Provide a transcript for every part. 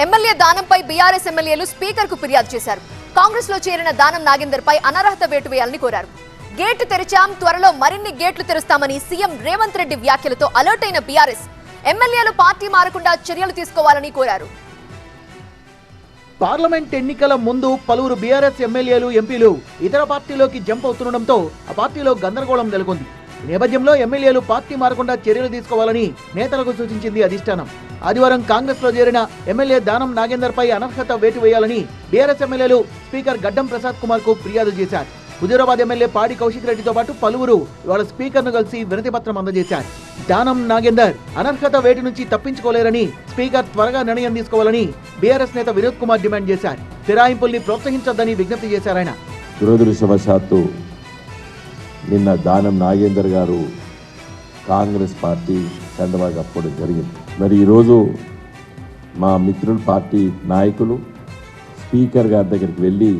MLA దానంపై BRS ఎమ్మెల్యేలు స్పీకర్కు ఫిర్యాదు చేశారు. కాంగ్రెస్లో చేరిన దానం నాగేందర్ పై అనర్హత వేటు వేయాలని కోరారు. గేటు తెరిచాం త్వరలో మరిన్ని గేట్లు తెరుస్తామని సీఎం రేవంత్ రెడ్డి వ్యాఖ్యలతో అలర్ట్ అయిన బీఆర్ఎస్ ఎమ్మెల్యేలు పార్టీ మారకుండా చర్యలు తీసుకోవాలని కోరారు. పార్లమెంట్ ఎన్నికల ముందు పలువురు బీఆర్ఎస్ ఎమ్మెల్యేలు ఎంపీలు ఇతర పార్టీలోకి జంప్ అవుతుండడంతో ఆ పార్టీలో గందరగోళం నెలకొంది. నేపథ్యంలో ఎమ్మెల్యేలు పార్టీ మారకుండా చర్యలు తీసుకోవాలని నేతలకు సూచించింది అధిష్టానం. ఆదివారం కాంగ్రెస్లో చేరిన ఎమ్మెల్యే దానం నాగేందర్ పై అనర్హత వేటు వేయాలని బీఆర్ఎస్ ఎమ్మెల్యేలు స్పీకర్ గడ్డం ప్రసాద్ కుమార్కు ఫిర్యాదు చేశారు. హుజూరాబాద్ ఎమ్మెల్యే పాడి కౌశిక్ రెడ్డితో పాటు పలువురు ఇవాళ స్పీకర్ను కలిసి వినతి పత్రం అందజేశారు. దానం నాగేందర్ అనర్హత వేటు నుంచి తప్పించుకోలేరని స్పీకర్ త్వరగా నిర్ణయం తీసుకోవాలని బీఆర్ఎస్ నేత వినోద్ కుమార్ డిమాండ్ చేశారు. ఫిరాయింపుల్ని ప్రోత్సహించొద్దని విజ్ఞప్తి చేశారు ఆయన. దురదృష్టవశాత్తు నిన్న దానం నాగేందర్ గారు కాంగ్రెస్ పార్టీ చంద్రబాబు అప్పుడు జరిగింది. మరి ఈరోజు మా మిత్రుల పార్టీ నాయకులు స్పీకర్ గారి దగ్గరికి వెళ్ళి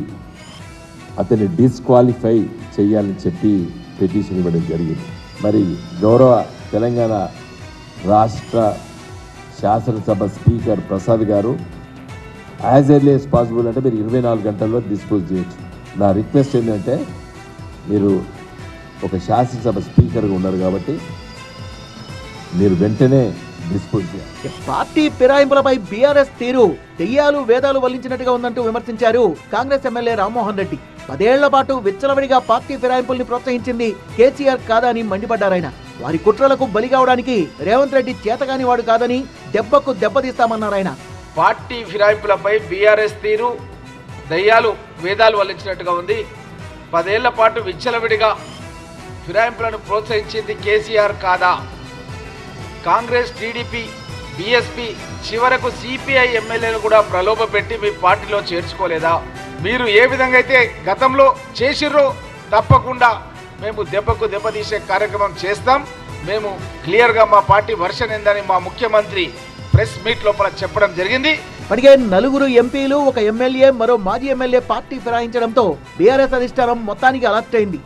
అతన్ని డిస్క్వాలిఫై చేయాలని చెప్పి పిటిషన్ ఇవ్వడం జరిగింది. మరి గౌరవ తెలంగాణ రాష్ట్ర శాసనసభ స్పీకర్ ప్రసాద్ గారు యాజ్ ఎర్లీ యాజ్ పాసిబుల్ అంటే మీరు ఇరవై నాలుగు గంటల్లో డిస్పోజ్ చేయొచ్చు. నా రిక్వెస్ట్ ఏంటంటే మీరు ఒక శాసనసభ స్పీకర్గా ఉన్నారు కాబట్టి మీరు వెంటనే డిస్పోజ్ చేయాలి. పార్టీ ఫిరాయింపులపై బీఆర్ఎస్ తీరు దెయ్యాలు వేదాలు వల్లించినట్టుగా ఉందంటూ విమర్శించారు కాంగ్రెస్ ఎమ్మెల్యే రామ్మోహన్ రెడ్డి. పదేళ్ళ పాటు విచ్చలవిడిగా పార్టీ ఫిరాయింపుల్ని ప్రోత్సహించింది కేసీఆర్ కాదని మండిపడ్డారాయన వారి కుట్రలకు బలి కావడానికి రేవంత్ రెడ్డి చేతగాని వాడు కాదని దెబ్బకు దెబ్బతీస్తామన్నారాయన పార్టీ ఫిరాయింపులపై బీఆర్ఎస్ తీరు దయ్యాలు వేదాలు వల్లించినట్టుగా ఉంది. పదేళ్ళ పాటు విచ్చలవిడిగా ఫిరాయింపులను ప్రోత్సహించింది కేసీఆర్ కాదా? కాంగ్రెస్ టీడీపీ బీఎస్పీ చివరకు సిపిఐ ఎమ్మెల్యేలు కూడా ప్రలోభ పెట్టి మీ పార్టీలో చేర్చుకోలేదా? మీరు ఏ విధంగా అయితే గతంలో చేసిర్రో తప్పకుండా మేము దెబ్బకు దెబ్బతీసే కార్యక్రమం చేస్తాం. మేము క్లియర్గా మా పార్టీ వర్షన్ ఏందని మా ముఖ్యమంత్రి ప్రెస్ మీట్ లోపల చెప్పడం జరిగింది. అడిగే నలుగురు ఎంపీలు ఒక ఎమ్మెల్యే మరో మాజీ ఎమ్మెల్యే పార్టీ ఫిరాయించడంతో బీఆర్ఎస్ అధిష్టానం మొత్తానికి అలర్ట్ అయింది.